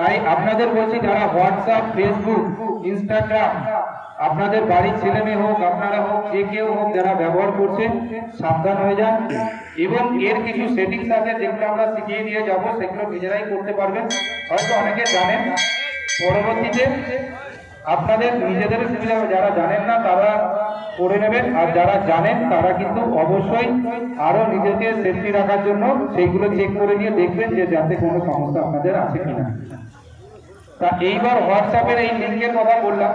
তাই আপনাদের বলছি যারা হোয়াটসঅ্যাপ, ফেসবুক, ইনস্টাগ্রাম, আপনাদের বাড়ির ছেলে মেয়ে হোক, আপনারা হোক, যে কেউ হোক যারা ব্যবহার করছে, সাবধান হয়ে যান। এবং এর কিছু সেটিংস আছে যেগুলো আমরা শিখিয়ে দিয়ে যাব, সেগুলো নিজেরাই করতে পারবেন। হয়তো অনেকে জানেন, পরবর্তীতে আপনাদের নিজেদের সুবিধা। যারা জানেন না, তারা করে নেবেন। আর যারা জানেন, তারা কিন্তু অবশ্যই আরও নিজেকে সেফটি রাখার জন্য সেইগুলো চেক করে নিয়ে দেখবেন যে যাতে কোনো সমস্যা আপনাদের আছে কিনা। তা এইবার হোয়াটসঅ্যাপের এই লিঙ্কের কথা বললাম।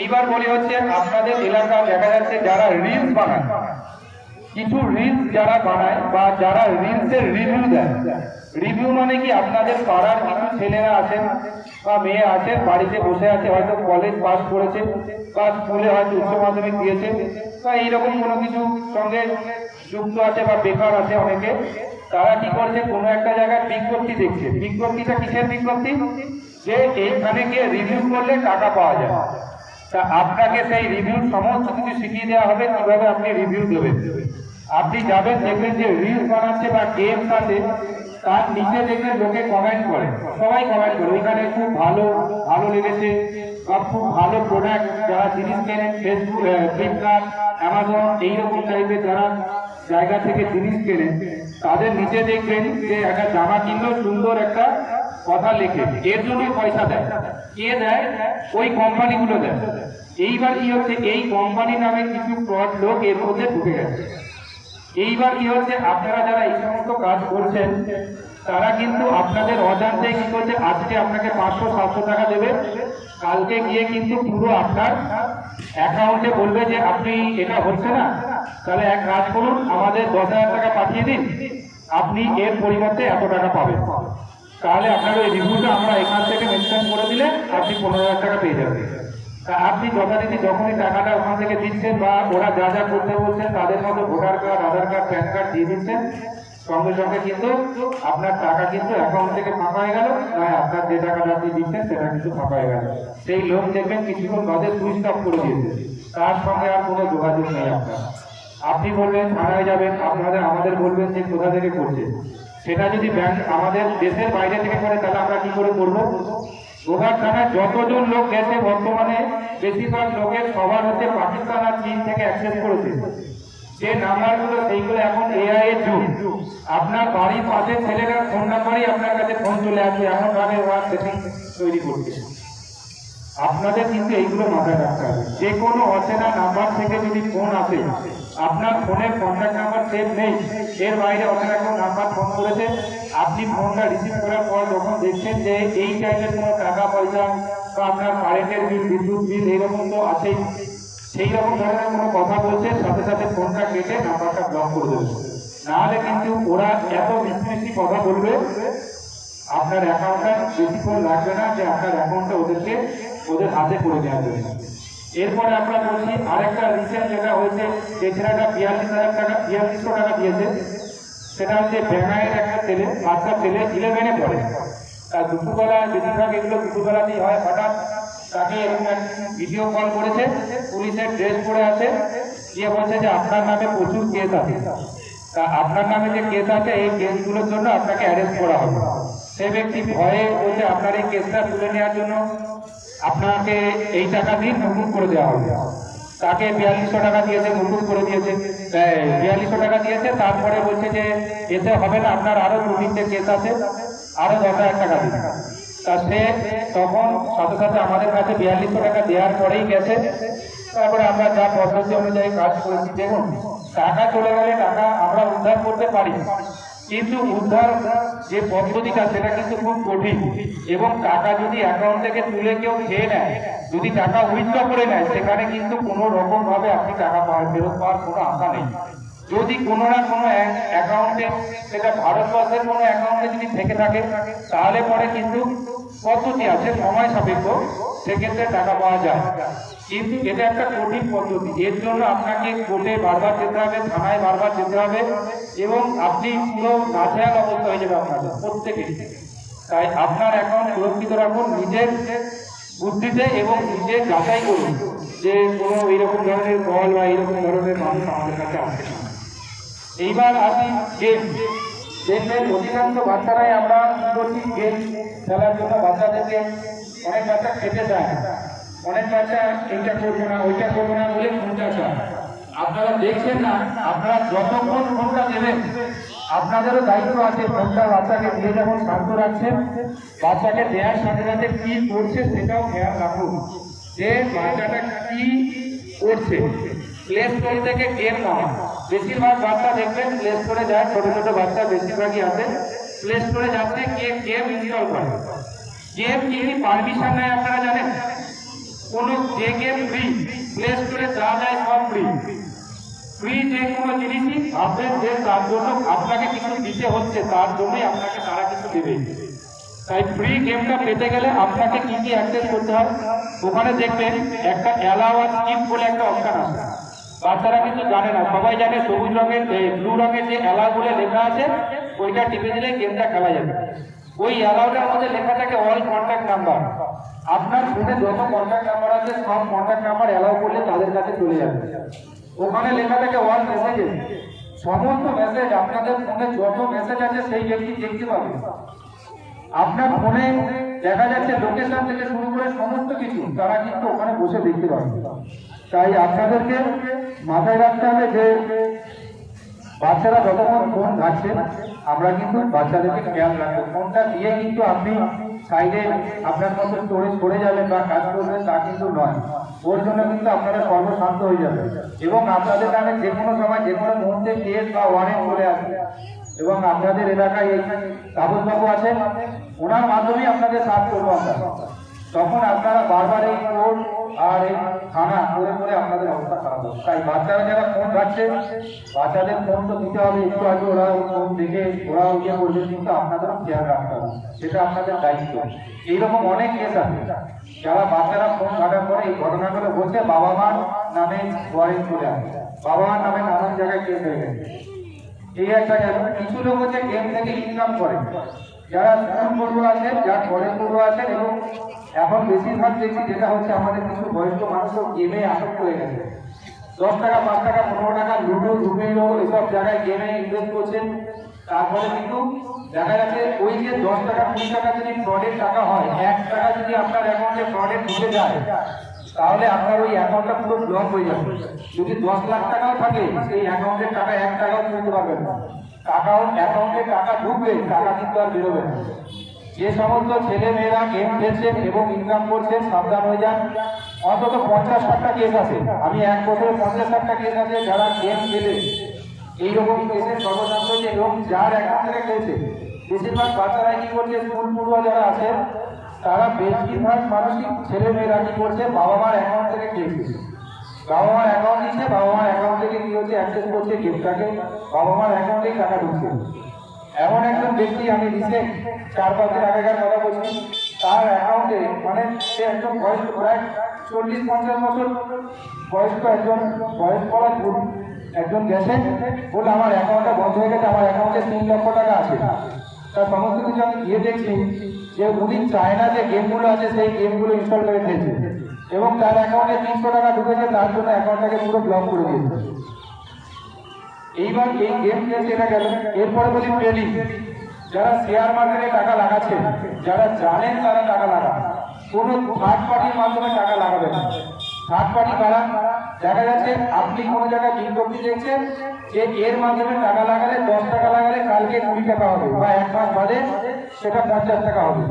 এইবার বলি হচ্ছে, আপনাদের এলাকা দেখা যাচ্ছে যারা রিলস বানায়। কিছু রিলস যারা বানায় বা যারা রিলস এর রিভিউ দেয়। রিভিউ মানে কি? আপনাদের পাড়ার কিছু ছেলেরা আছেন বা মেয়ে আছে, বাড়িতে বসে আছে, হয়তো কলেজ পাস করেছে বা স্কুলে হয়তো উচ্চ মাধ্যমিক দিয়েছে বা এইরকম কোনো কিছু সঙ্গে যুক্ত আছে বা বেকার আছে অনেকে, তারা কি করছে? কোনো একটা জায়গায় বিজ্ঞপ্তি দেখছে। বিজ্ঞপ্তিটা কিসের বিজ্ঞপ্তি? যে এইখানে গিয়ে রিভিউ করলে টাকা পাওয়া যায়। তা আপনাকে সেই রিভিউ সমস্ত কিছু শিখিয়ে দেওয়া হবে, কীভাবে আপনি রিভিউ দেবেন। আপনি যাবেন, দেখবেন যে রিলস বানাচ্ছে বা গেমস আছে, তার নিচে দেখবেন লোকে কমেন্ট করে। সবাই কমেন্ট করে, ওইখানে খুব ভালো ভালো লেগেছে বা খুব ভালো প্রোডাক্ট যারা জিনিস কেনেন ফেসবুক ফ্লিপকার্ট অ্যামাজন এইরকম টাইপের যারা জায়গা থেকে জিনিস কেনেন, তাদের নিচে দেখবেন যে একটা জামা কিনলো, সুন্দর একটা কথা লেখে, এর জন্য পয়সা দেয়। কে দেয়? ওই কোম্পানিগুলো দেয়। এইবার কি হচ্ছে? এই কোম্পানি নামে কিছু ফ্রড লোক এর মধ্যে ঢুকে গেছে। এইবার কি হচ্ছে? আপনারা যারা এই সমস্ত কাজ করছেন, তারা কিন্তু আপনাদের অজান্তে কি করছে? আজকে আপনাকে পাঁচশো, সাতশো টাকা দেবে। কালকে গিয়ে কিন্তু পুরো আপনার অ্যাকাউন্টে বলবে যে, আপনি এটা হচ্ছে না? তাহলে এক কাজ করুন, আমাদের দশ হাজার টাকা পাঠিয়ে দিন। আপনি এর পরিবর্তে এত টাকা পাবেন। তাহলে আপনার ওই রিভিউটা আমরা এখান থেকে মেনশন করে দিলে আপনি পনেরো হাজার টাকা পেয়ে যাবেন। তা আপনি যথারীতি যখনই টাকাটা ওখান থেকে দিচ্ছেন বা ওরা যা যা করতে বলছেন, তাদের মতো voter card Aadhaar card PAN card দিয়ে দিচ্ছেন। সঙ্গে সঙ্গে কিন্তু আপনার টাকা কিন্তু অ্যাকাউন্ট থেকে ফাঁকা হয়ে গেল, নয়, আপনার যে টাকাটা আপনি দিচ্ছেন সেটা কিন্তু ফাঁকা হয়ে গেল। সেই লোক দেখবেন কিছুক্ষণ বাদে সুইচ অফ করে দিয়েছে তার সঙ্গে আর কোনো যোগাযোগ নেই আপনার। আপনি বলবেন, থানায় যাবেন আপনাদের আমাদের বলবেন যে কোথা থেকে করছে। সেটা যদি আমাদের দেশের বাইরে থেকে করে, তাহলে আমরা কি করে করব? গোঘাট থানায় যতজন লোক গেছে, বর্তমানে বেশিরভাগ লোকের সবার হচ্ছে পাকিস্তান আর চীন থেকে অ্যাক্সেস করেছে। যে নাম্বারগুলো, সেইগুলো এখন এআই এর যুগ। আপনার বাড়ির পাশে ছেলেটার ফোন নাম্বারই আপনার কাছে ফোন চলে আসবে এমন ভাবে ওরা সেটিং তৈরি করছে। আপনাদের কিন্তু এইগুলো মাথায় রাখতে হবে। যে কোনো অচেনা নাম্বার থেকে যদি ফোন আসে আপনার ফোনের কন্ট্যাক্ট নাম্বার সেভ নেই। এর বাইরে অনেক কোনো নাম্বার ফোন করেছে। আপনি ফোনটা রিসিভ করার পর যখন দেখছেন যে এই টাইপের কোনো টাকা পয়সা বা আপনার কারেন্টের বিল বিদ্যুৎ বিল এইরকম তো আছেই। সেই রকম ধরনের কোনো কথা বলছে, সাথে সাথে ফোনটা কেটে নাম্বারটা ব্লক করে দেবে। নাহলে কিন্তু ওরা এত মিষ্টি কথা বলবে, আপনার অ্যাকাউন্টটা বেশিক্ষণ লাগবে না যে আপনার অ্যাকাউন্টটা ওদেরকে, ওদের হাতে করে দেওয়া যাবে এরপরে আমরা বলছি, আরেকটা রিসেন্ট যেটা হয়েছে, যে ছেলেটা বিয়াল্লিশ হাজার টাকা, বিয়াল্লিশশো টাকা দিয়েছে, সেটা হচ্ছে বেঙ্গাইয়ের একটা ছেলে বাচ্চা ছেলে ইলেভেনে পড়ে। তার দুপুরবেলা বেশিরভাগ এগুলো দুপুরবেলাতেই হয়, হঠাৎ তাকে ভিডিও কল করেছে পুলিশের ড্রেস পরে আছে দিয়ে বলছে যে আপনার নামে প্রচুর কেস আছে। তা আপনার নামে যে কেস আছে, এই কেসগুলোর জন্য আপনাকে অ্যারেস্ট করা হবে। সে ব্যক্তি ভয়ে বলছে, আপনার এই কেসটা তুলে নেওয়ার জন্য আপনাকে এই টাকা দিন নতুন করে দেওয়া হবে। তাকে বিয়াল্লিশশো টাকা দিয়েছে, নতুন করে দিয়েছে? বিয়াল্লিশশো টাকা দিয়েছে, তারপরে বলছে যে এতে হবে না, আপনার আরও দু তিনটে কেস আছে, আরও দশ হাজার টাকা দিন। তা সে তখন সাথে সাথে আমাদের কাছে বিয়াল্লিশশো টাকা দেওয়ার পরেই গেছে। তারপরে আমরা যা পদ্ধতি অনুযায়ী কাজ করেছি, দেখুন, টাকা চলে গেলে টাকা আমরা উদ্ধার করতে পারি। কিন্তু উদ্ধার যে পদ্ধতিটা, সেটা কিন্তু খুব কঠিন। এবং টাকা যদি অ্যাকাউন্ট থেকে তুলে কেউ খেয়ে নেয়, যদি টাকা উইথড্র করে নেয়, সেখানে কিন্তু কোনো রকম ভাবে আপনি টাকা পাওয়ার ফেরত পাওয়ার কোনো আশা নেই। যদি কোনো না কোনো অ্যাকাউন্টে সেটা ভারতবর্ষের কোনো অ্যাকাউন্টে যদি থেকে থাকে, তাহলে পরে কিন্তু পদ্ধতি আছে, সময় সাপেক্ষ, সেক্ষেত্রে টাকা পাওয়া যায়। কিন্তু এটা একটা কঠিন পদ্ধতি। এর জন্য আপনাকে কোর্টে বারবার যেতে হবে, থানায় বারবার যেতে হবে, এবং আপনি পুরো নাজেহাল অবস্থা হয়ে যাবে আপনাদের প্রত্যেকে তাই আপনার অ্যাকাউন্ট সুরক্ষিত রাখুন, নিজের বুদ্ধিতে এবং নিজে যাচাই করুন যে কোনো এইরকম ধরনের কল বা এইরকম ধরনের মানুষ আমাদের কাছে আসে না। এইবার আসি গেম দেখবেন অধিকাংশ বাচ্চারাই আমরা কি করছি? গেম খেলার জন্য বাচ্চাদেরকে অনেক বাচ্চা খেতে চায়। অনেক বাচ্চা এইটা করব না, ওইটা করব না বলে ফোনটা চায়। আপনারা দেখছেন না, আপনারা যতক্ষণ ফোনটা দেবেন, আপনাদেরও দায়িত্ব আছে ফোনটা বাচ্চাকে দিয়ে যখন শান্ত রাখছেন, বাচ্চাকে দেওয়ার সাথে সাথে কি করছে সেটাও খেয়াল রাখুন। যে বাচ্চাটা কি করছে প্লে স্টোর থেকে গেম না বেশিরভাগ বাচ্চা দেখবেন প্লে স্টোরে যায় ছোটো ছোটো বাচ্চা বেশিরভাগই আছে প্লে স্টোরে যাচ্ছে, কে গেম ইনস্টল করে? গেম কি পারমিশন নেয় আপনারা জানেন? কোন যে গেম ফ্রি প্লে স্টোরে যা যায় সব ফ্রি ফ্রি যে কোনো জিনিসই ভাববেন যে তার জন্য আপনাকে কিছু দিতে হচ্ছে, তার জন্যই আপনাকে তারা কিছু দেবে। তাই ফ্রি গেমটা পেতে গেলে আপনাকে কি কি অ্যাক্সেস করতে হবে ওখানে দেখবেন একটা অ্যালাউ আর স্কিপ বলে একটা অপশন আছে। বাচ্চারা কিন্তু জানে না, সবাই জানে সবুজ রঙের ব্লু রঙের যে অ্যালাউ বলে লেখা আছে, ওইটা টিপে দিলে গেমটা খেলা যাবে। ওই অ্যালাউটার মধ্যে লেখা থাকে অল কন্ট্যাক্ট নাম্বার আপনার ফোনে যত কন্ট্যাক্ট নাম্বার আছে, সব কন্ট্যাক্ট নাম্বার অ্যালাউ করলে তাদের কাছে চলে যাবে। ওখানে লেখা থাকে অল মেসেজেস সমস্ত মেসেজ আপনাদের ফোনে যত মেসেজ আছে, সেই ব্যক্তি দেখতে পাবে। আপনার ফোনে দেখা যাচ্ছে লোকেশন থেকে শুরু করে সমস্ত কিছু, তারা কিন্তু ওখানে বসে দেখতে পাবে। তাই আপনাদেরকে মাথায় রাখতে হবে যে বাচ্চারা যতক্ষণ ফোন ঘাটছে, আমরা কিন্তু বাচ্চাদেরকে খেয়াল রাখব। ফোনটা দিয়ে কিন্তু আপনি সাইডে আপনার মতো স্টোরেজ করে যাবেন বা কাজ করবেন, তা কিন্তু নয়। ওর জন্য কিন্তু আপনারা সর্বশান্ত হয়ে যাবে এবং আপনাদের নামে যে কোনো সময়, যে কোনো মুহূর্তে কেস বা ওয়ারেন্ট চলে আসবে। এবং আপনাদের এলাকায় এই কাগজবাবু আছেন ওনার মাধ্যমেই আপনাদের সাথ করব আমরা। তখন আপনারা বারবার এই কোর্ট আর এই থানা করে করে আপনাদের অবস্থা খারাপ হবে তাই বাচ্চারা যারা ফোন ঘাটছে বাচ্চাদের ফোন তো দিতে হবে একটু আগে, ওরা ফোন দেখে, ওরা ইয়ে করবে, কিন্তু আপনাদেরও খেয়াল রাখতে হবে। সেটা আপনাদের দায়িত্ব। এইরকম অনেক কেস আছে। যারা বাচ্চারা ফোন ঘাটার পরে এই ঘটনাগুলো বলছে, বাবা মার নামে ওয়ারেন্ট চলে আসে। বাবা মার নামে নানান জায়গায় কেস হয়ে গেছে। এই একটা কিছু লোক হচ্ছে গেম থেকে ইনকাম করে। যারা স্কুল পড়ুয়া আছেন, যারা কলেজ পড়ুয়া আছেন, এবং এখন বেশিরভাগ দেখছি যেটা হচ্ছে আমাদের কিছু বয়স্ক মানুষও গেমে আসক্ত হয়ে গেছে। দশ টাকা, পাঁচ টাকা, পনেরো টাকা, লুডো রুপিলো এসব জায়গায় গেমে ইনভেস্ট করছেন। তারপরে কিন্তু দেখা যাচ্ছে ওই যে দশ টাকা, কুড়ি টাকা যদি ফ্রডের টাকা হয়, এক টাকা যদি আপনার অ্যাকাউন্টে ফ্রডে ঢুকে যায়, তাহলে আপনার ওই অ্যাকাউন্টটা পুরো ব্লক হয়ে যাবে। যদি দশ লাখ টাকাও থাকে, সেই অ্যাকাউন্টের টাকা এক টাকাও তুলতে পারবেন না। টাকাও অ্যাকাউন্টে টাকা ঢুকবে টাকা কিন্তু আর বেরোবে না। যে সমস্ত ছেলে মেয়েরা গেম খেলছেন এবং ইনকাম করছেন, সাবধান হয়ে যান। অন্তত পঞ্চাশ ষাটটা কেস আছে। আমি এক বছরে পঞ্চাশ ষাটটা কেস আছে, যারা গেম খেলে। এইরকম কেসের সর্বশান্ত হয়েছে এবং যার অ্যাকাউন্ট থেকে খেলছে, বেশিরভাগ বাচ্চারা কি করছে স্কুল পড়ুয়া যারা আছে তারা বেশিরভাগ মানুষই ছেলে মেয়েরা কি করছে বাবা মার অ্যাকাউন্ট থেকে খেলছে। বাবা মার অ্যাকাউন্ট নিচ্ছে বাবা মার অ্যাকাউন্ট থেকে কি হচ্ছে? অ্যাক্সেস করছে গেমটাকে বাবা মার অ্যাকাউন্টেই টাকা ঢুকছে। এমন একজন ব্যক্তি আমি রিসেন্ট চার, পাঁচ দিন আগেকার কথা বলছি। তার অ্যাকাউন্টে মানে সে একজন বয়স্ক, প্রায় চল্লিশ, পঞ্চাশ বছর বয়স্ক একজন বয়স পুরুষ একজন গেছে বলে আমার অ্যাকাউন্টটা বন্ধ হয়ে গেছে, আমার অ্যাকাউন্টে তিন লক্ষ টাকা আছে। তার সমস্ত কিছু আমি গিয়ে দেখছি যে উনি চায় না যে গেমগুলো আছে, সেই গেমগুলো ইনস্টল করে খেয়েছে এবং তার অ্যাকাউন্টে তিনশো টাকা ঢুকেছে, তার জন্য অ্যাকাউন্টটাকে পুরো ব্লক করে দিয়েছে। এইবার এই গেম খেলছে এটা গেল। এরপরে বলি ট্রেডিং যারা শেয়ার মার্কেটে টাকা লাগাচ্ছে, যারা জানেন তারা টাকা লাগান। কোনো থার্ড পার্টির মাধ্যমে টাকা লাগাবেন না। থার্ড পার্টি কারা দেখা যাচ্ছে আপনি কোনো জায়গায় বিজ্ঞপ্তি দেখছেন যে এর মাধ্যমে টাকা লাগালে, দশ টাকা লাগালে কালকে কুড়ি টাকা হবে বা এক মাস বাদে সেটা পঞ্চাশ টাকা হবে।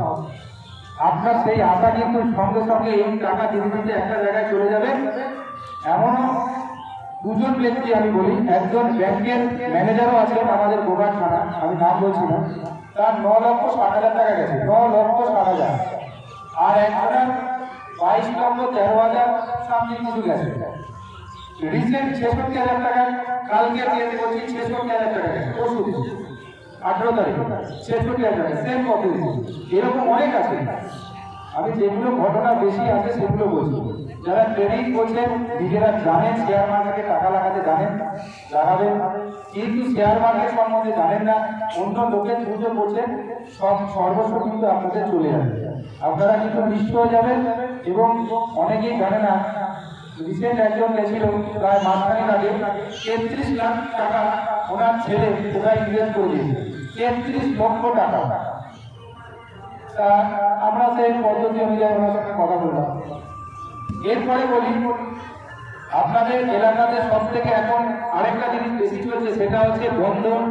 আপনার সেই আশা কিন্তু সঙ্গে সঙ্গে এই টাকা দিতে দিতে একটা জায়গায় চলে যাবে। এমনও দুজন ব্যক্তি আমি বলি, একজন ব্যাংকের ম্যানেজারও আছেন আমাদের গোঘাট থানা, আমি নাম বলছি না। তার ন লক্ষ ষাট হাজার টাকা গেছে, ন লক্ষ ষাট হাজার। আর একজনের বাইশ লক্ষ তেরো হাজার সামথিং কিছু গেছে। রিসেন্ট ছেষট্টি হাজার টাকা কালকে দিয়ে বলছি, ছেষট্টি হাজার টাকা গেছে। দিন। আঠেরো তারিখ। সেম কত এরকম অনেক আছে। আমি যেগুলো ঘটনা বেশি আছে, সেগুলো বলছি। যারা ট্রেনিং করছেন, নিজেরা জানেন শেয়ার মার্কেটে টাকা লাগাতে জানেন লাগাবেন। কিন্তু শেয়ার মার্কেট সম্বন্ধে জানেন না। অন্য লোকের পুজো করছেন, সব সর্বস্ব কিন্তু আপনাদের চলে যাবে। আপনারা কিন্তু নিষ্ঠ হয়ে যাবেন এবং অনেকেই জানে না রিসেন্ট একজন গেছিল, প্রায় মাসখানেক আগে, তেত্রিশ লাখ টাকা ওনার ছেলে কোথায় ইনভেস্ট করে দিয়েছে। তেত্রিশ লক্ষ টাকা। আমরা সেই পদ্ধতি অনুযায়ী ওনার সঙ্গে কথা বললাম। এরপরে বলি, আপনাদের এলাকাতে সব থেকে এখন আরেকটা জিনিস বেশি চলছে, সেটা হচ্ছে বন্ধন,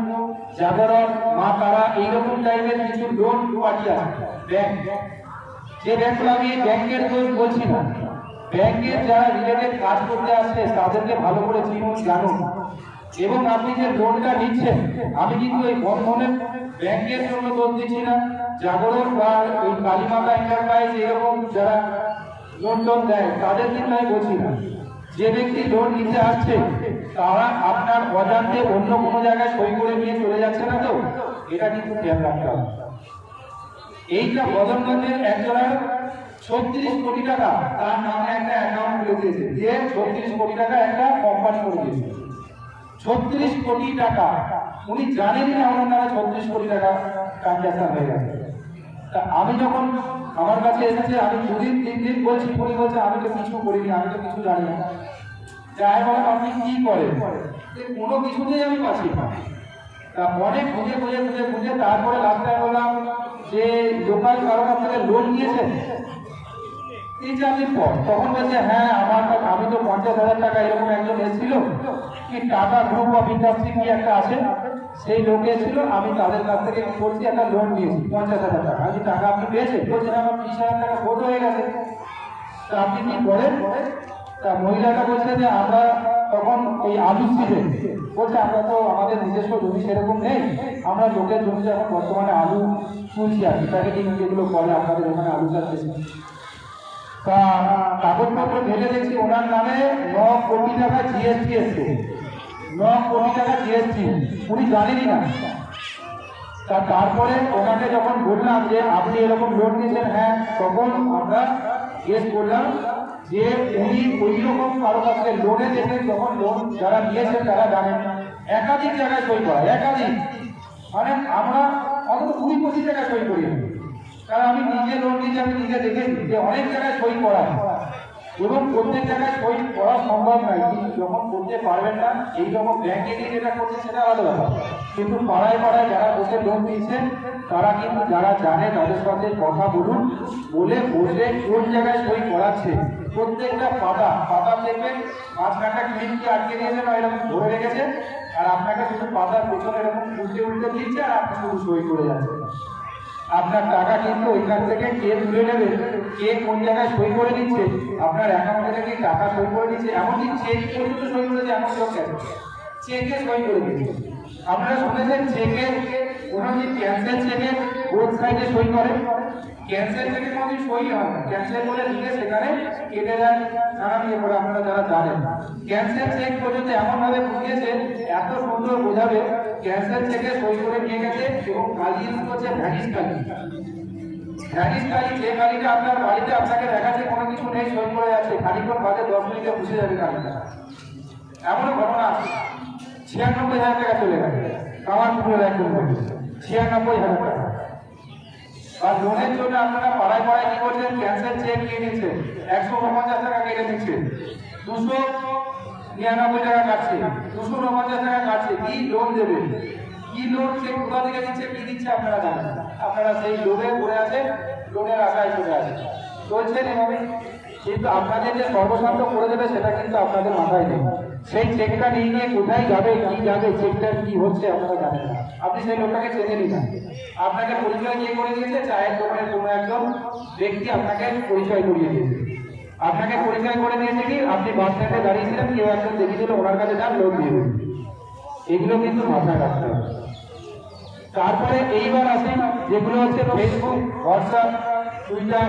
জাগরণ, মা তারা, এইরকম টাইপের কিছু লোন পার্টি ব্যাংক যে ব্যাংকগুলো আমি ব্যাংকের দোষ বলছি না। ব্যাংকের যারা রিলেটেড কাজ করতে আসছে, তাদেরকে ভালো করে চিনুন, জানুন। এবং আপনি যে লোনটা নিচ্ছেন, আমি কিন্তু এই বন্ধনের ব্যাংকের জন্য লোন দিচ্ছি না, জাগরণ বা ওই কালীমাতা এন্টারপ্রাইজ এরকম যারা লোন টোন দেয়, তাদের কিন্তু আমি বলছি না। যে ব্যক্তি লোন নিতে আসছে, তারা আপনার অজান্তে অন্য কোনো জায়গায় সই করে নিয়ে চলে যাচ্ছে না তো? এটা কিন্তু খেয়াল রাখতে হবে। এইটা বদনগঞ্জের একজনের ছত্রিশ কোটি টাকা, তার নামে একটা অ্যাকাউন্ট খুলে দিয়েছে। দিয়ে ছত্রিশ কোটি টাকা একটা কোম্পানি করে দিয়েছে। ছত্রিশ কোটি টাকা। উনি জানেনই না ওনার নামে ছত্রিশ কোটি টাকা ট্রানজাকশন হয়ে গেছে। তা আমি যখন আমার কাছে এসেছে, আমি দুদিন, তিন দিন বলছি, উনি বলছে, আমি তো কিছু করিনি, আমি তো কিছু জানি না। যাই বলেন, আপনি কি করেন? কোনো কিছুতেই আমি পাচ্ছি না। তা অনেক খুঁজে খুঁজে খুঁজে খুঁজে তারপরে লাস্টে বললাম, যে লোকাল কারও কাছ থেকে লোন নিয়েছেন? তিন চার দিন পর, তখন বলছে হ্যাঁ আমার আমি তো পঞ্চাশ হাজার টাকা এরকম একজন এসেছিল। কি টাটা গ্রুপ অফ ইন্ডাস্ট্রি কি একটা আছে, সেই লোক এসেছিল, আমি তাদের কাছ থেকে করছি একটা লোন নিয়েছি, পঞ্চাশ হাজার টাকা। আমি টাকা আপনি পেয়েছেন? বলছেন, আমার বিশ হাজার টাকা ভোট হয়ে গেছে। তা আপনি কি করেন? তা মহিলাটা বলছে যে, আমরা তখন এই আলু সিজন বলছে, আমরা তো আমাদের নিজস্ব জমি সেরকম নেই। আমরা লোকের জমিতে এখন বর্তমানে আলু তুলছি আর কি প্যাকেটিং যেগুলো করে আপনাদের ওখানে আলু চাষ তা কাগজপত্র ভেবে দেখছি, ওনার নামে ন কোটি টাকা জিএসটি এসছে। উনি জানেনই না। তা তারপরে ওনাকে যখন বললাম যে, আপনি এরকম লোন নিয়েছেন হ্যাঁ তখন আমরা গেস করলাম যে, উনি ওই রকম কারও কাছ লোনে দেখেন যখন লোন যারা নিয়েছেন তারা জানেন। একাধিক জায়গায় সই করা, একাধিক। মানে আমরা অন্তত কুড়ি পঁচিশ জায়গায় সই করি। কারণ আমি নিজে লোন নিয়েছি, আমি নিজে দেখেছি যে অনেক জায়গায় সই করা। এবং প্রত্যেক জায়গায় সই করা সম্ভব নয়, কিন্তু যখন করতে পারবেন না, এই রকম ব্যাংকে গিয়ে যেটা করছে সেটা আলাদা ব্যাপার। কিন্তু পাড়ায় পাড়ায় যারা বসে লোন দিয়েছেন তারা কিন্তু যারা জানে তাদের সাথে কথা বলুন, বলে বসে কোন জায়গায় সই করাচ্ছে। প্রত্যেকটা পাতা পাতা দেখবেন মাঝখানটা ক্লিনকে আটকে দিয়েছে বা এরকম ধরে রেখেছে, আর আপনাকে শুধু পাতার পেছনে এরকম উল্টে উল্টে দিচ্ছে আর আপনি শুধু সই করে যাচ্ছেন। আপনার টাকা কিন্তু ওইখান থেকে কে তুলে নেবে? কে কোন জায়গায় সই করে দিচ্ছে আপনার অ্যাকাউন্টে থেকে টাকা সই করে দিচ্ছে এমনকি চেক পর্যন্ত সই করে করেছে এমন লোক আছে চেকে সই করে দিচ্ছে। আপনারা শুনেছেন চেকে কোনো যে ক্যান্সেল চেকে বোথ সাইডে সই করে? ক্যান্সেল চেকে কোনো সই হয় না। ক্যান্সেল বলে দিলে সেখানে কেটে যায়, নানান ইয়ে করে আপনারা যারা জানেন। ক্যান্সেল চেক পর্যন্ত এমনভাবে বুঝিয়েছে এত সুন্দর বোঝাবে ক্যান্সেল চেকে সই করে নিয়ে গেছে এবং কালি ইউজ করছে ভ্যানিস কালি। ভ্যানিস কালি, যে কালিটা আপনার বাড়িতে আপনাকে দেখাচ্ছে, কোনো কিছু নেই, সই করে যাচ্ছে। খানিক্ষণ বাদে দশ মিনিটে বুঝে যাবে কালিটা। এমনও ঘটনা আছে। ছিয়ানব্বই হাজার টাকা চলে গেছে। আমার পুকুরের একজন ছিয়ানব্বই হাজার টাকা। আর লোনের জন্য আপনারা পাড়ায় পাড়ায় কি করছেন? ক্যান্সেল চেক নিয়ে নিচ্ছেন। একশো পঞ্চাশ টাকা কেটে নিচ্ছে দুশো নিরানব্বই টাকা কাটছে। দুশো টাকা কাটছে। কি লোন কি লোন সে দিচ্ছে, কি দিচ্ছে আপনারা জানেন আপনারা সেই লোনে পড়ে লোনের আশায় চলছেন কিন্তু আপনাদের যে করে দেবে, সেটা কিন্তু আপনাদের মাথায় নেই। সেই চেকটা নিয়ে গিয়ে কোথায় যাবে, কি যাবে চেকটার কি হচ্ছে আপনারা জানেন না। আপনি সেই লোকটাকে চেনে নিন। আপনাকে পরিচয় দিয়ে করে দিয়েছে? চায়ের দোকানের কোনো একজন ব্যক্তি আপনাকে পরিচয় করিয়ে দিয়েছে। আপনাকে পরিচয় করে দিয়েছে কি? আপনি বাস স্ট্যান্ডে দাঁড়িয়েছিলেন, কেউ একজন দেখিয়ে দিল ওনার কাছে যান লোক দিয়ে দেবেন এগুলো কিন্তু মাথায় রাখতে হবে তারপরে এইবার আসি, যেগুলো হচ্ছে ফেসবুক হোয়াটসঅ্যাপ টুইটার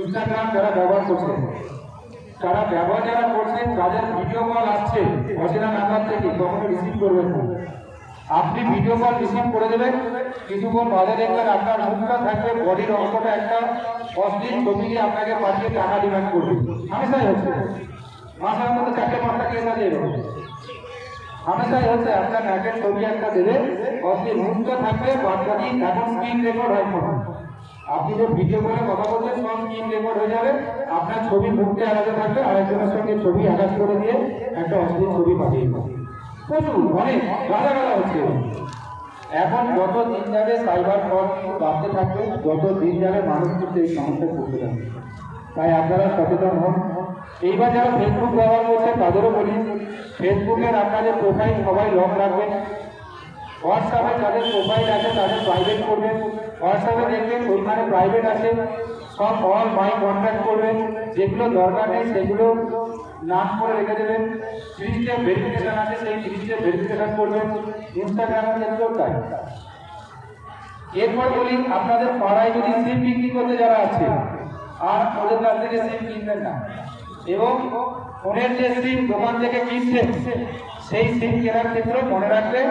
ইনস্টাগ্রাম যারা ব্যবহার করছেন তারা ব্যবহার যারা করছেন তাদের ভিডিও কল আসছে অচেনা নাম্বার থেকে, কখনো রিসিভ করবেন না। আপনি ভিডিও কল রিসিভ করে দেবেন। কিছুক্ষণ বাদে দেখবেন আপনার মুখটা থাকবে বডির অঙ্কটা একটা অশ্লীল ছবি নিয়ে আপনাকে পাঠিয়ে টাকা ডিমান্ড করবে। হামেশাই হচ্ছে। মাসের মধ্যে চারটে পাঁচটা কেস আছে এরকম। হামেশাই হচ্ছে, আপনার নাকের ছবি একটা দেবে। অশ্লীল মুখটা থাকবে বাচ্চাটি এখন স্ক্রিন রেকর্ড হয় ফোন আপনি যে ভিডিও করে কথা বলছেন, সব স্ক্রিন রেকর্ড হয়ে যাবে। আপনার ছবি মুখটা আলাদা থাকবে, আরেকজনের সঙ্গে ছবি আকাশ করে দিয়ে একটা অশ্লীল ছবি পাঠিয়ে দেবে। অনেক হচ্ছে। এখন যত দিন যাবে সাইবার ফ্রড বাড়তে থাকবে, যত দিন যাবে মানুষ কিন্তু এই সমস্যায় পড়তে থাকবে। তাই আপনারা সচেতন হন। এইবার যারা ফেসবুক ব্যবহার করছে, তাদেরও বলি ফেসবুকের আপনাদের প্রোফাইল সবাই লক রাখবেন। হোয়াটসঅ্যাপে যাদের প্রোফাইল আছে, তাদের প্রাইভেট করবেন। হোয়াটসঅ্যাপে দেখবেন ওইখানে প্রাইভেট আছে। সব অল মাই কন্ট্যাক্ট করবেন। যেগুলো দরকার নেই, সেগুলো নাম করে রেখে দেবেন স্টেপ ভেরিফিকেশন আছে, সেই স্টেপ ভেরিফিকেশন করবেন ইনস্টাগ্রামের ক্ষেত্রেও তাই এরপর বলি, আপনাদের পাড়ায় যদি সিম বিক্রি করতে যারা আছে, আর ওদের কাছ থেকে সিম কিনবেন না, এবং ফোনের যে সিম দোকান থেকে কিনছেন, সেই সিম কেনার ক্ষেত্রে মনে রাখবেন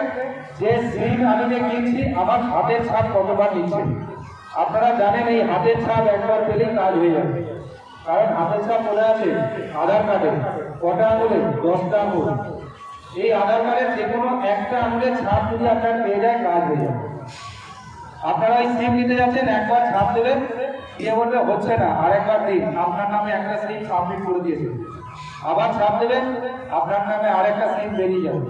যে সিম আমি যে কিনছি, আমার হাতের ছাপ কতবার নিচ্ছে। আপনারা জানেন এই হাতের ছাপ একবার পেলেই কাজ হয়ে যাবে। কারণ হাতের ছাপ বলে আছে? আধার কার্ডে। কটা আঙুলে? দশটা আঙুল। এই আধার কার্ডের যে কোনো একটা আঙুলের ছাপ যদি আপনার পেয়ে যায়, কাজ হয়ে যাবে। আপনারা এই সিম নিতে যাচ্ছেন, একবার ছাপ দেবেন, দিয়ে বলবে, হচ্ছে না। আর একবার দিন, আপনার নামে একটা সিম সাবমিট করে দিয়েছে। আবার ছাপ দেবেন, আপনার নামে আরেকটা সিম বেরিয়ে যাবে।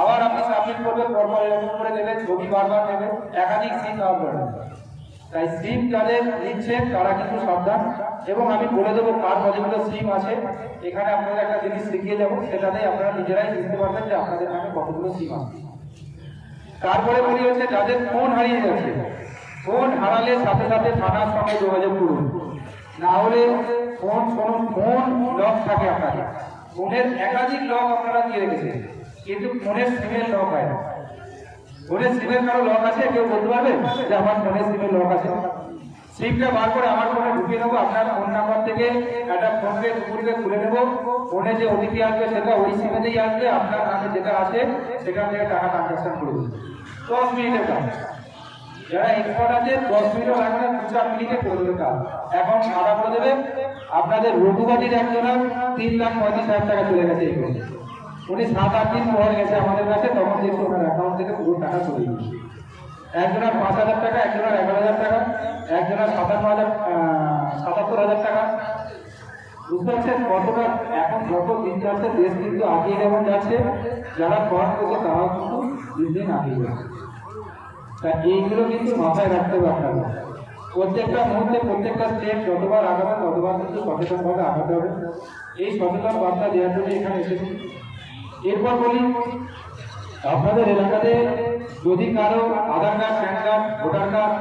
আবার আপনি সাবমিট করবেন পরপর এরকম করে দেবেন, ছবি বারবার নেবেন একাধিক সিম করবেন তাই সিম যাদের নিচ্ছেন তারা কিন্তু সাবধান। এবং আমি বলে দেবো কার কতগুলো সিম আছে। এখানে আপনাদের একটা জিনিস শিখিয়ে যাব সেটাতে আপনারা নিজেরাই বুঝতে পারবেন যে আপনাদের নামে কতগুলো সিম আছে। তারপরে বলি হচ্ছে, যাদের ফোন হারিয়ে যাচ্ছে ফোন হারালে সাথে সাথে থানার সঙ্গে যোগাযোগ করুন। না হলে ফোন, কোনো ফোন লক থাকে আপনাদের। ফোনের একাধিক লক আপনারা দিয়ে রেখেছেন, কিন্তু ফোনের সিমের লক হয় না। সিমের লক আছে? কেউ বলতে যে আমার ফোনের সিমের লক আছে। সিমটা বার করে আমার ফোনে ঢুকিয়ে নেব আপনার নাম্বার থেকে একটা ফোন নেব। ফোনে যে ওটিপি আসবে, সেটা ওই সিমেতেই আসবে। আপনার যেটা আছে টাকা দশ মিনিটের যারা আছে, দশ মিনিটে এখন করে দেবে। আপনাদের রঘুবাদীর একজনের তিন লাখ পঁয়ত্রিশ হাজার টাকা চলে গেছে এই। উনি সাত আট দিন পর গেছে আমাদের কাছে, তখন দেখছি ওনার অ্যাকাউন্ট থেকে পুরো টাকা চলে গেছে একজনের পাঁচ হাজার টাকা একজনের এগারো হাজার টাকা একজনের সাতান্ন হাজার সাতাত্তর হাজার টাকা। বুঝতে পারছেন কতটা এখন যত দিন যাচ্ছে, দেশ কিন্তু আগিয়ে যেমন যাচ্ছে, যারা ফ্রড করছে তারাও কিন্তু দিন দিন আগিয়ে যাচ্ছে। তা এইগুলো কিন্তু মাথায় রাখতে হবে আপনাদের প্রত্যেকটা মুহূর্তে, প্রত্যেকটা স্টেপ যতবার আগাবেন, ততবার কিন্তু সচেতনভাবে আগাতে হবে। এই সচেতন বার্তা দেওয়ার জন্য এখানে এসেছি। এরপর বলি, আপনাদের এলাকাতে যদি কারও Aadhaar card, PAN card, voter card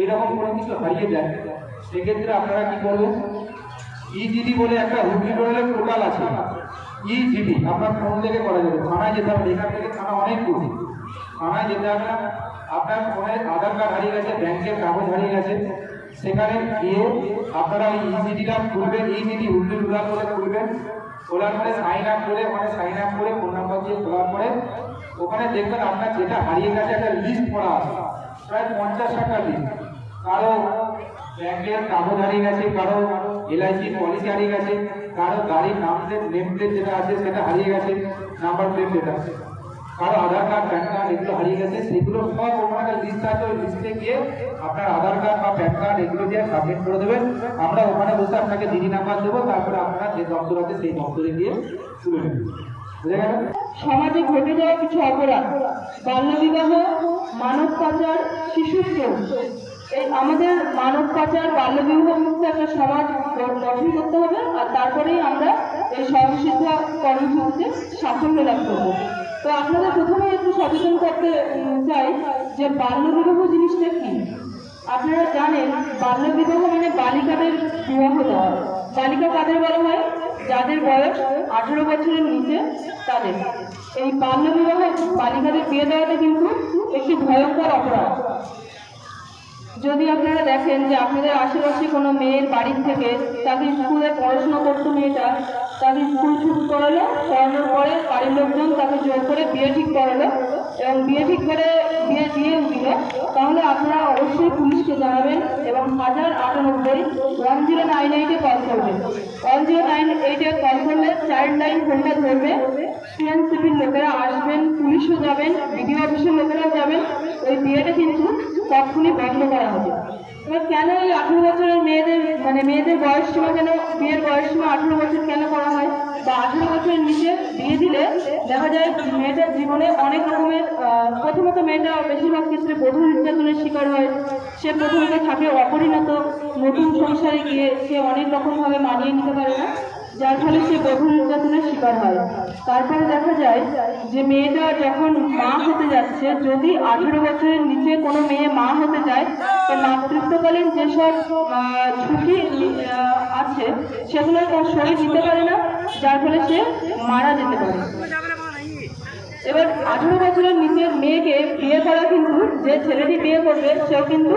এইরকম কোনো কিছু হারিয়ে যায়, সেক্ষেত্রে আপনারা কি করবেন? ইজিডি বলে একটা হুইল পোর্টাল আছে। ইজিডি আপনার ফোন থেকে করা যাবে। থানায় যেতে হবে। এখান থেকে থানা অনেক দূর। থানায় যেতে হবে আপনার ফোনের আধার কার্ড হারিয়ে গেছে ব্যাংকের কাগজ হারিয়ে গেছে। সেখানে গিয়ে আপনারা ওই ইজিডিটা খুলবেন ইজিডি উল্টে উড়া করে খুলবেন, খোলার পরে সাইন আপ করে, ওখানে সাইন আপ করে ফোন নাম্বার দিয়ে খোলার পরে, ওখানে দেখবেন আপনার যেটা হারিয়ে গেছে একটা লিস্ট করা আছে, প্রায় পঞ্চাশ টাকা লিস্ট কারও ব্যাংকের কাগজ হারিয়ে গেছে, কারও এলআইসি পলিসি হারিয়ে গেছে, কারও গাড়ির নাম প্লেট নেম প্লেট যেটা আছে সেটা হারিয়ে গেছে নাম্বার প্লেট যেটা কারও আধার কার্ড, প্যান কার্ড এগুলো হারিয়ে গেছে, সেগুলো সব ওখানে লিস্ট আছে, ওই লিস্টে গিয়ে আপনার আধার কার্ড বা প্যান কার্ড এগুলো দিয়ে সাবমিট করে দেবেন। আমরা ওখানে বসে আপনাকে দিদি নাম্বার দেবো, তারপরে আপনারা যে দপ্তর আছে সেই দপ্তরে গিয়ে তুলে নেবেন। সমাজে ঘটে যাওয়া কিছু অপরাধ। বাল্যবিবাহ মানব পাচার শিশুশ্রম এই আমাদের মানব পাচার বাল্যবিবাহ মুক্ত একটা সমাজ গঠন করতে হবে, আর তারপরেই আমরা এই সহশিক্ষা কর্মসূচিতে সাফল্য লাভ করব। তো আপনাদের প্রথমে একটু সচেতন করতে চাই যে বাল্যবিবাহ জিনিসটা কি? আপনারা জানেন বাল্যবিবাহ মানে বালিকাদের বিবাহ দেওয়া বালিকা কাদের বলা হয়? যাদের বয়স আঠেরো বছরের নিচে তাদের। এই বাল্য বিবাহ বালিকাদের বিয়ে দেওয়াটা কিন্তু একটি ভয়ঙ্কর অপরাধ। যদি আপনারা দেখেন যে আপনাদের আশেপাশে কোনো মেয়ের বাড়ির থেকে তাকে স্কুলে পড়াশোনা করতো মেয়েটা তাকে স্কুল ছুটি করালো, করানোর পরে বাড়ির লোকজন তাকে জোর করে বিয়ে ঠিক করালো এবং বিয়ে ঠিক করে বিয়ে দিয়ে দিল তাহলে আপনারা অবশ্যই পুলিশকে জানাবেন এবং হাজার আটানব্বই ওয়ান জিরো নাইন এইটে কল করবেন। ওয়ান জিরো নাইন এইটে কল করলে চাইল্ড লাইন ফোনটা ধরবে। সিএনসিপির লোকেরা আসবেন, পুলিশও যাবেন বিডিও অফিসের লোকেরা যাবেন। ওই বিয়েটা কিন্তু তখনই বন্ধ করা হবে। এবার কেন এই আঠেরো বছরের মেয়েদের মানে মেয়েদের বয়স সীমা কেন, বিয়ের বয়স সীমা আঠেরো বছর কেন করা হয়? বা আঠেরো বছরের নিচে বিয়ে দিলে দেখা যায় মেয়েটার জীবনে অনেক রকমের প্রথমত মেয়েটা বেশিরভাগ ক্ষেত্রে প্রথম নির্যাতনের শিকার হয়। সে প্রথমত থাকে অপরিণত, নতুন সংসারে গিয়ে সে অনেক রকমভাবে মানিয়ে নিতে পারে না। যার ফলে সে বধূ নির্যাতনের শিকার হয়। তারপরে দেখা যায় যে মেয়েটা যখন মা হতে যাচ্ছে, যদি আঠেরো বছরের নিচে কোনো মেয়ে মা হতে যায়, তো মাতৃত্বকালীন যেসব ঝুঁকি আছে, সেগুলো তার শরীর দিতে পারে না, যার ফলে সে মারা যেতে পারে। এবার আঠেরো বছরের নিচের মেয়েকে বিয়ে করা কিন্তু, যে ছেলেটি বিয়ে করবে, সেও কিন্তু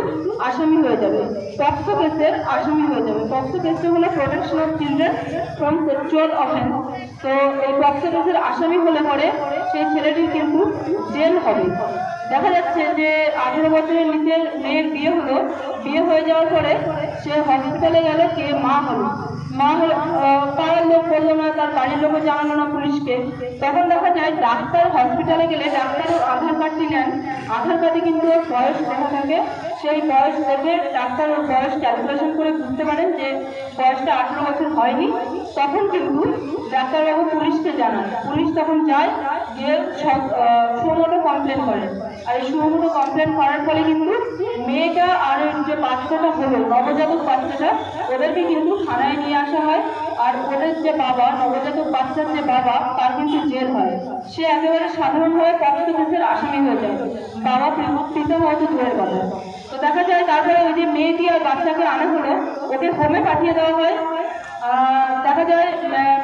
আসামি হয়ে যাবে। পক্সো কেসের আসামি হয়ে যাবে। পক্সো কেসটা হলো protection of children from sexual offence তো এই পক্সো কেসের আসামি হলে পরে সেই ছেলেটির কিন্তু জেল হবে। দেখা যাচ্ছে যে আঠেরো বছরের নিচের মেয়ের বিয়ে হলো। বিয়ে হয়ে যাওয়ার পরে সে হসপিটালে গেল কে মা হলো। মা হলো পাড়ার লোক বলল না তার বাড়ির লোকও জানালো না পুলিশকে। তখন দেখা যায়, ডাক্তার হসপিটালে গেলে ডাক্তারও আধার কার্ডটি নেন। আধার কার্ডে কিন্তু বয়স লেখা থাকে। সেই বয়স দেখে ডাক্তার ওর বয়স ক্যালকুলেশন করে বুঝতে পারেন যে বয়সটা আঠেরো বছর হয়নি। তখন কিন্তু ডাক্তারবাবু পুলিশকে জানান পুলিশ তখন যায়, গিয়ে সুমোটো কমপ্লেন করে। আর এই সুমোটো কমপ্লেন করার ফলে কিন্তু মেয়েটা আর যে বাচ্চাটা হলো, নবজাতক বাচ্চাটা, ওদেরকে কিন্তু থানায় নিয়ে আসা হয়। আর ওদের যে বাবা, নবজাতক বাচ্চার যে বাবা, তার কিন্তু জেল হয়। সে একেবারে সাধারণভাবে পক্ষ কেসের আসামি হয়ে যায়। বাবা পিতা হয়তো দূরের কথা। তো দেখা যায়, তারপরে ওই যে মেয়েটি আর বাচ্চাকে আনা হলো, ওকে হোমে পাঠিয়ে দেওয়া হয়। দেখা যায়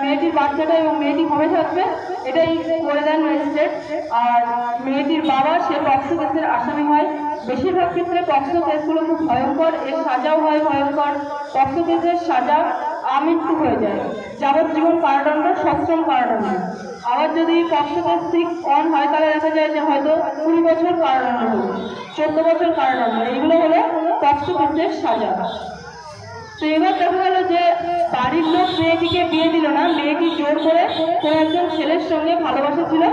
মেয়েটির বাচ্চাটা এবং মেয়েটি হোমে থাকবে। এটাই করে দেন ম্যাজিস্ট্রেট। আর মেয়েটির বাবা, সে পক্সো কেসের আসামি হয়। বেশিরভাগ ক্ষেত্রে পক্সো কেসগুলো খুব ভয়ঙ্কর। এর সাজাও হয় ভয়ঙ্কর। পক্সো কেসের সাজা আমৃত্যু হয়ে যায়। যাবজ্জীবন কারাদণ্ড, সশ্রম কারাদণ্ড। আবার যদি পক্সো কেস সিক্স অন হয়, তাহলে দেখা যায় যে হয়তো কুড়ি বছর কারাদণ্ড। চোদ্দ বছর কারাদণ্ড। এইগুলো হলো পক্সো কেসের সাজা। তো এবার দেখা গেল যে বাড়ির লোক মেয়েটিকে বিয়ে দিল না। মেয়েটি জোর করে কোনো একজন ছেলের সঙ্গে ভালোবাসা ছিল,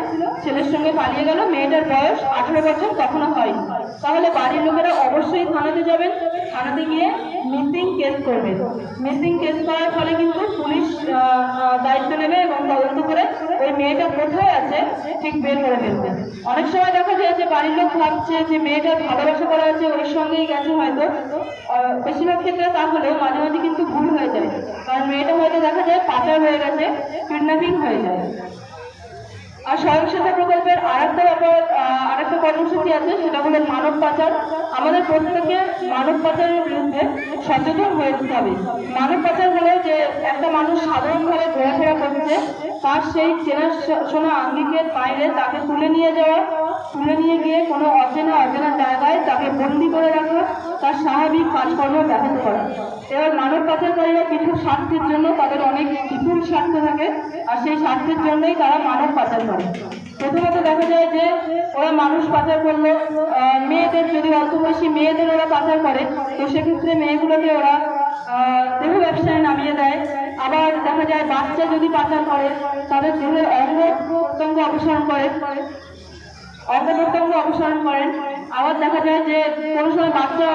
ছেলের সঙ্গে পালিয়ে গেল। মেয়েটার বয়স আঠেরো বছর তখনও হয়নি তাহলে বাড়ির লোকেরা অবশ্যই থানাতে যাবেন। থানাতে গিয়ে মিসিং কেস করবে মিসিং কেস করার ফলে কিন্তু পুলিশ দায়িত্ব নেবে এবং তদন্ত করে ওই মেয়েটা কোথায় আছে? ঠিক বের করে ফেলবে। অনেক সময় দেখা যায় যে বাড়ির লোক ভাবছে যে মেয়েটার ভালোবাসা করা আছে ওর সঙ্গেই গেছে হয়তো। বেশিরভাগ ক্ষেত্রে তা হলেও মাঝে মাঝে কিন্তু ভুল হয়ে যায়। কারণ মেয়েটা হয়তো দেখা যায় পাচার হয়ে গেছে কিডন্যাপিং হয়ে যায়। আর সহিংসতা প্রকল্পের আর একটা ব্যাপার আহ, আরেকটা কর্মসূচি আছে সেটা হলো মানব পাচার। আমাদের প্রত্যেকে মানব পাচারের বিরুদ্ধে সচেতন হয়ে উঠতে হবে। মানব পাচার হলে যে একটা মানুষ সাধারণভাবে ঘোরাফেরা করছে, তার সেই চেনা শোনা আঙ্গিকের বাইরে তাকে তুলে নিয়ে যাওয়া তুলে নিয়ে গিয়ে কোনো অচেনা অচেনা জায়গায় তাকে বন্দি করে রাখা, তার স্বাভাবিক কাজকর্ম ব্যাহত করা। এবার মানব পাচারকারীরা কিছু স্বার্থের জন্য তাদের অনেক বিপুল স্বার্থ থাকে, আর সেই স্বার্থের জন্যই তারা মানব পাচার করে। প্রথমত দেখা যায় যে ওরা মানুষ পাচার করল মেয়েদের, যদি অল্প বয়সী মেয়েদের ওরা পাচার করে, তো সেক্ষেত্রে মেয়েগুলোকে ওরা দেহ ব্যবসায় নামিয়ে দেয়। আবার দেখা যায় বাচ্চা যদি পাচার করে, তাদের দেহের অঙ্গ প্রত্যঙ্গ অপসারণ করে। প্রত্যঙ্গ অপসারণ করেন। আবার দেখা যায় যে কোনো সময় বাচ্চা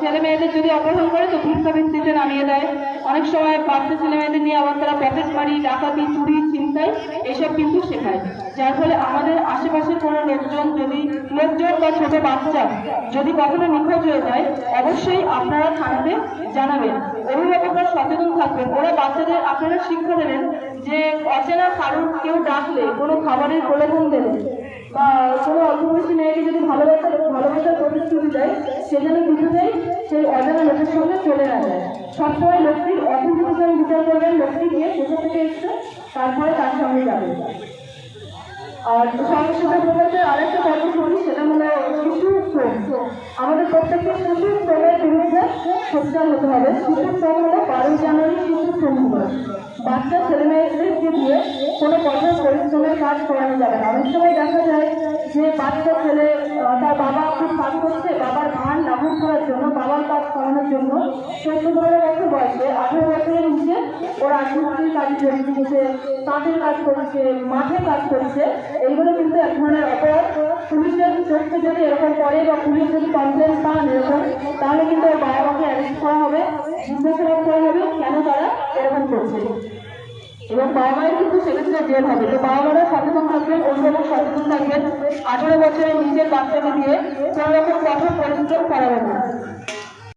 ছেলে মেয়েদের যদি অপহরণ করে, তো ভিক্ষা ভিত্তিতে নামিয়ে দেয়। অনেক সময় বাচ্চা ছেলে মেয়েদের নিয়ে আবার তারা পকেট মারি, ডাকাতি, চুরি চিন্তাই এসব কিন্তু শেখায়। যার ফলে আমাদের আশেপাশের কোনো লোকজন যদি, লোকজন বা ছোট বাচ্চা যদি কখনো নিখোঁজ হয়ে যায়, অবশ্যই আপনারা থানাতে জানাবেন। অভিভাবকরা সচেতন থাকবেন। ওরা বাচ্চাদের আপনারা শিক্ষা দেবেন যে অচেনা কারোর কেউ ডাকলে, কোনো খাবারের প্রলোভন দিলে বা কোনো অল্প বয়সী মেয়েকে যদি ভালোবাসা ভালোবাসার প্রতিশ্রুতি দেয়, সে যেন কিছুতেই সেই অজানা লোকের সঙ্গে চলে না যায়। সবসময় লোকটির সঙ্গে বিচার করবেন, লোকটি গিয়ে কোথা থেকে এসছে, তারপরে তার সঙ্গে যাবে। আর সংস্কৃত প্রকল্পের আরেকটা কর্মসূচি সেটা হলো শিশু শ্রম। আমাদের প্রত্যেকটা শিশু শ্রমের বিরুদ্ধে সোচ্চার হতে হবে। শিশু শ্রম হলো বারোই জানুয়ারি শিশু শ্রম দিবস। বাচ্চা ছেলে মেয়েদেরকে দিয়ে কোনো কঠোর পরিশ্রমের কাজ করানো যাবে না। অনেক সময় দেখা যায় যে বাচ্চা ছেলে তার বাবা খুব কাজ করছে, বাবার ধান লাভন করার জন্য, বাবার কাজ করানোর জন্য চোদ্দ পনেরো বছর বয়সে আঠেরো বছরের নিচে ওরা রাজমিস্ত্রির কাজ হচ্ছে তাঁতের কাজ করছে মাঠে কাজ করছে। এইগুলো কিন্তু এক ধরনের অপরাধ। পুলিশের চোখে যদি এরকম করে বা পুলিশ যদি কমপ্লেন পান এরকম, তাহলে কিন্তু ওর বাবা মাকে অ্যারেস্ট করা হবে, জিজ্ঞাসাবাদ করা হবে কেন তারা এরকম করছে। এবং বাবা মায়ের কিন্তু সেক্ষেত্রে জেল হবে। তো বাবা মারা সচেতন থাকবেন অভিভাবক সচেতন থাকবেন। আঠারো বছরের নিজের বাচ্চাকে দিয়ে কোনো রকম কঠোর পরিশ্রম করাবেন না।